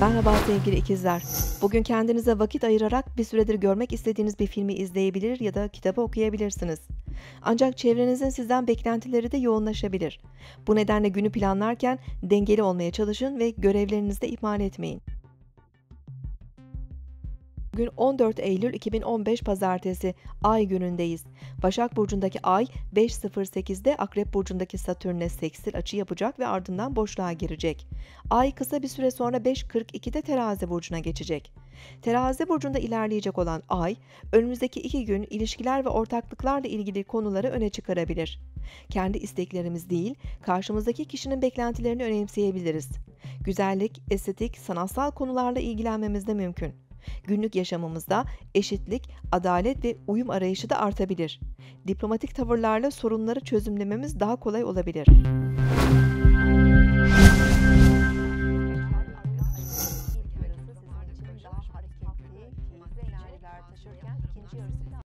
Merhaba sevgili ikizler. Bugün kendinize vakit ayırarak bir süredir görmek istediğiniz bir filmi izleyebilir ya da kitabı okuyabilirsiniz. Ancak çevrenizin sizden beklentileri de yoğunlaşabilir. Bu nedenle günü planlarken dengeli olmaya çalışın ve görevlerinizi de ihmal etmeyin. Bugün 14 Eylül 2015 Pazartesi Ay günündeyiz. Başak Burcu'ndaki Ay 5.08'de Akrep Burcu'ndaki Satürn'e seksil açı yapacak ve ardından boşluğa girecek. Ay kısa bir süre sonra 5.42'de Terazi Burcu'na geçecek. Terazi Burcu'nda ilerleyecek olan Ay, önümüzdeki iki gün ilişkiler ve ortaklıklarla ilgili konuları öne çıkarabilir. Kendi isteklerimiz değil, karşımızdaki kişinin beklentilerini önemseyebiliriz. Güzellik, estetik, sanatsal konularla ilgilenmemiz de mümkün. Günlük yaşamımızda eşitlik, adalet ve uyum arayışı da artabilir. Diplomatik tavırlarla sorunları çözümlememiz daha kolay olabilir.